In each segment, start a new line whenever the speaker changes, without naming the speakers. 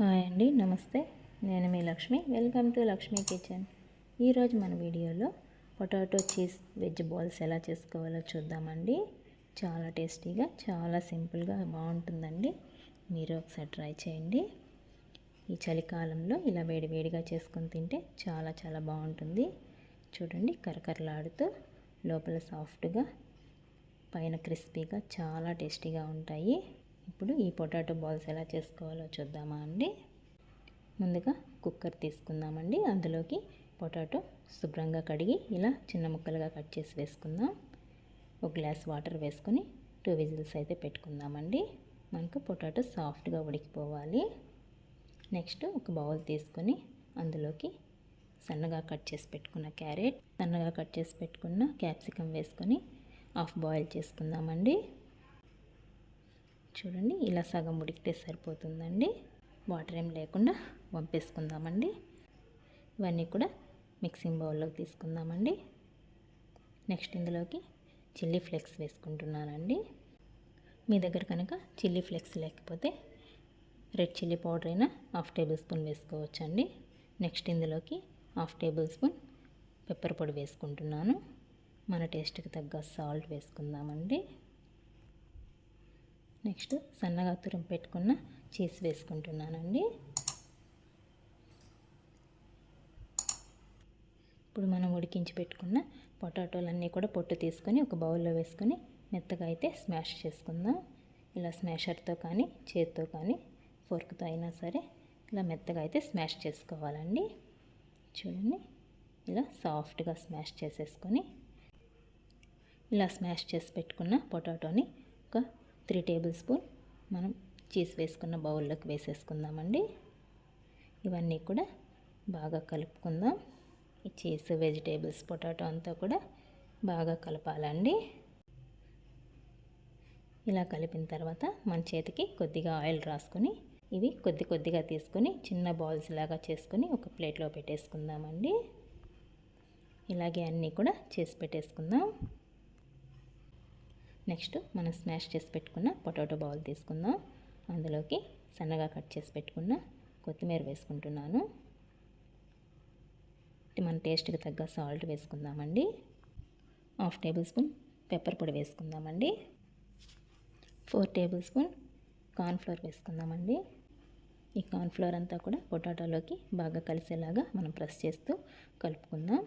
Hi అండి నమస్తే. నేను మీ Lakshmi. Welcome to Lakshmi kitchen. ఈరోజు మన వీడియోలో పొటాటో చీజ్ వెజ్ బాల్స్ ఎలా చేసుకోవాలో చూద్దామండి. చాలా టేస్టీగా చాలా సింపుల్గా బాగుంటుందండి. మీరు ఒకసారి ట్రై చేయండి. ఈ చలికాలంలో ఇలా వేడి వేడిగా చేసుకొని తింటే చాలా చాలా బాగుంటుంది. చూడండి కరకరలాడుతూ లోపల సాఫ్ట్గా పైన క్రిస్పీగా చాలా టేస్టీగా ఉంటాయి. ఇప్పుడు ఈ పొటాటో బాల్స్ ఎలా చేసుకోవాలో చూద్దామా అండి? ముందుగా కుక్కర్ తీసుకుందామండి. అందులోకి పొటాటో శుభ్రంగా కడిగి ఇలా చిన్న ముక్కలుగా కట్ చేసి వేసుకుందాం. ఒక గ్లాస్ వాటర్ వేసుకొని టూ విజిల్స్ అయితే పెట్టుకుందామండి. మనకు పొటాటో సాఫ్ట్గా ఉడికిపోవాలి. నెక్స్ట్ ఒక బౌల్ తీసుకొని అందులోకి సన్నగా కట్ చేసి పెట్టుకున్న క్యారెట్ సన్నగా కట్ చేసి పెట్టుకున్న క్యాప్సికమ్ వేసుకొని హాఫ్ బాయిల్ చేసుకుందామండి. చూడండి ఇలా సగం ఉడికితే సరిపోతుందండి. వాటర్ ఏం లేకుండా వంపేసుకుందామండి. ఇవన్నీ కూడా మిక్సింగ్ బౌల్లోకి తీసుకుందామండి. నెక్స్ట్ ఇందులోకి చిల్లీ ఫ్లేక్స్ వేసుకుంటున్నానండి. మీ దగ్గర కనుక చిల్లీ ఫ్లేక్స్ లేకపోతే రెడ్ చిల్లీ పౌడర్ అయినా హాఫ్ టేబుల్ స్పూన్ వేసుకోవచ్చండి. నెక్స్ట్ ఇందులోకి హాఫ్ టేబుల్ స్పూన్ పెప్పర్ పొడి వేసుకుంటున్నాను. మన టేస్ట్కి తగ్గ సాల్ట్ వేసుకుందామండి. నెక్స్ట్ సన్నగా తురం పెట్టుకున్న చీజ్ వేసుకుంటున్నానండి. ఇప్పుడు మనం ఉడికించి పెట్టుకున్న పొటాటోలన్నీ కూడా పొట్టు తీసుకొని ఒక బౌల్లో వేసుకొని మెత్తగా అయితే స్మాష్ చేసుకుందాం. ఇలా స్మాషర్తో కానీ చేతితో కానీ ఫోర్క్తో అయినా సరే ఇలా మెత్తగా అయితే స్మాష్ చేసుకోవాలండి. చూడండి ఇలా సాఫ్ట్గా స్మాష్ చేసేసుకొని ఇలా స్మాష్ చేసి పెట్టుకున్న పొటాటోని ఒక త్రీ టేబుల్ స్పూన్ మనం చీజ్ వేసుకున్న బౌల్లోకి వేసేసుకుందామండి. ఇవన్నీ కూడా బాగా కలుపుకుందాం. ఈ చీజ్ వెజిటేబుల్స్ పొటాటో అంతా కూడా బాగా కలపాలండి. ఇలా కలిపిన తర్వాత మన చేతికి కొద్దిగా ఆయిల్ రాసుకొని ఇవి కొద్ది కొద్దిగా తీసుకొని చిన్న బాల్స్ లాగా చేసుకొని ఒక ప్లేట్లో పెట్టేసుకుందామండి. ఇలాగే అన్నీ కూడా చేసి పెట్టేసుకుందాం. నెక్స్ట్ మనం స్మాష్ చేసి పెట్టుకున్న పొటాటో బౌల్ తీసుకుందాం. అందులోకి సన్నగా కట్ చేసి పెట్టుకున్న కొత్తిమీర వేసుకుంటున్నాను. మన టేస్ట్కి తగ్గ సాల్ట్ వేసుకుందామండి. హాఫ్ టేబుల్ స్పూన్ పెప్పర్ పొడి వేసుకుందామండి. ఫోర్ టేబుల్ స్పూన్ కార్న్ఫ్లోర్ వేసుకుందామండి. ఈ కార్న్ఫ్లోర్ అంతా కూడా పొటాటోలోకి బాగా కలిసేలాగా మనం ప్రెస్ చేస్తూ కలుపుకుందాం.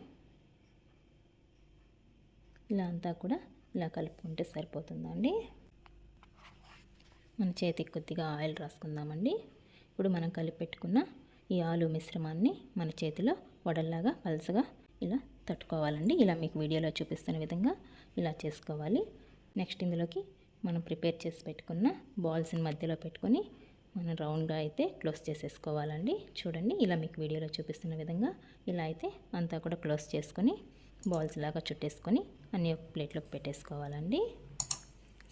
ఇలా అంతా కూడా ఇలా కలుపుకుంటే సరిపోతుందండి. మన చేతికి కొద్దిగా ఆయిల్ రాసుకుందామండి. ఇప్పుడు మనం కలిపి పెట్టుకున్న ఈ ఆలు మిశ్రమాన్ని మన చేతిలో వడల్లాగా పలసగా ఇలా తట్టుకోవాలండి. ఇలా మీకు వీడియోలో చూపిస్తున్న విధంగా ఇలా చేసుకోవాలి. నెక్స్ట్ ఇందులోకి మనం ప్రిపేర్ చేసి పెట్టుకున్న బాల్స్ని మధ్యలో పెట్టుకొని మనం రౌండ్గా అయితే క్లోజ్ చేసేసుకోవాలండి. చూడండి ఇలా మీకు వీడియోలో చూపిస్తున్న విధంగా ఇలా అయితే అంతా కూడా క్లోజ్ చేసుకొని బాల్స్ లాగా చుట్టేసుకొని అన్నీ ఒక ప్లేట్లోకి పెట్టేసుకోవాలండి.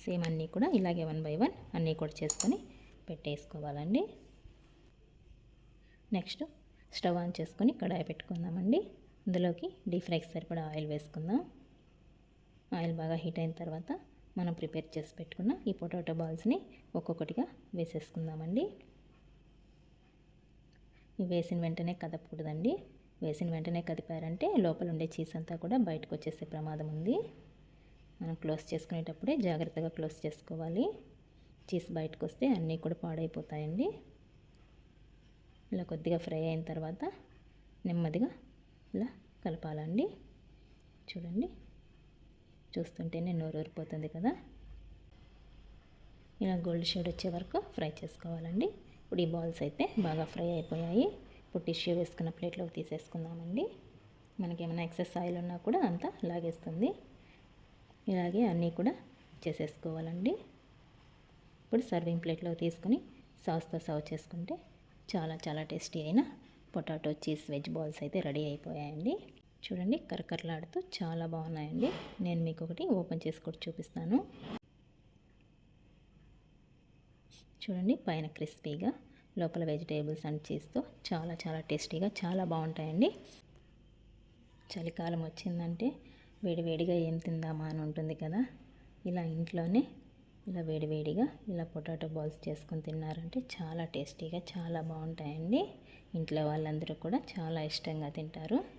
సేమ్ అన్నీ కూడా ఇలాగే వన్ బై వన్ అన్నీ కూడా చేసుకొని పెట్టేసుకోవాలండి. నెక్స్ట్ స్టవ్ ఆన్ చేసుకొని కడాయి పెట్టుకుందామండి. అందులోకి డీప్ ఫ్రైకి సరిపడా ఆయిల్ వేసుకుందాం. ఆయిల్ బాగా హీట్ అయిన తర్వాత మనం ప్రిపేర్ చేసి పెట్టుకున్న ఈ పొటాటో బాల్స్ని ఒక్కొక్కటిగా వేసేసుకుందామండి. వేసిన వెంటనే కదపకూడదండి. వేసిన వెంటనే కదిపారంటే లోపల ఉండే చీజ్ అంతా కూడా బయటకు వచ్చేసే ప్రమాదం ఉంది. మనం క్లోజ్ చేసుకునేటప్పుడే జాగ్రత్తగా క్లోజ్ చేసుకోవాలి. చీజ్ బయటకు వస్తే అన్నీ కూడా పాడైపోతాయండి. ఇలా కొద్దిగా ఫ్రై అయిన తర్వాత నెమ్మదిగా ఇలా కలపాలండి. చూడండి. చూస్తుంటేనే నోరూరిపోతుంది కదా. ఇలా గోల్డ్ షేడ్ వచ్చే వరకు ఫ్రై చేసుకోవాలండి. ఇప్పుడు ఈ బాల్స్ అయితే బాగా ఫ్రై అయిపోయాయి. ఇప్పుడు టిష్యూ వేసుకున్న ప్లేట్లోకి తీసేసుకుందామండి. మనకి ఏమైనా ఎక్సెస్ ఆయిల్ ఉన్నా కూడా అంతా లాగేస్తుంది. ఇలాగే అన్నీ కూడా చేసేసుకోవాలండి. ఇప్పుడు సర్వింగ్ ప్లేట్లో తీసుకుని సాస్తో సర్వ్ చేసుకుంటే చాలా చాలా టేస్టీ అయిన పొటాటో చీజ్ వెజ్ బాల్స్ అయితే రెడీ అయిపోయాయండి. చూడండి కరకరలాడుతూ చాలా బాగున్నాయండి. నేను మీకు ఒకటి ఓపెన్ చేసి కూడా చూపిస్తాను. చూడండి పైన క్రిస్పీగా లోపల వెజిటేబుల్స్ అండ్ చీజ్తో చాలా చాలా టేస్టీగా చాలా బాగుంటాయండి. చలికాలం వచ్చిందంటే వేడివేడిగా ఏం తిందామా అని ఉంటుంది కదా. ఇలా ఇంట్లోనే ఇలా వేడివేడిగా ఇలా పొటాటో బాల్స్ చేసుకొని తిన్నారంటే చాలా టేస్టీగా చాలా బాగుంటాయండి. ఇంట్లో వాళ్ళందరూ కూడా చాలా ఇష్టంగా తింటారు.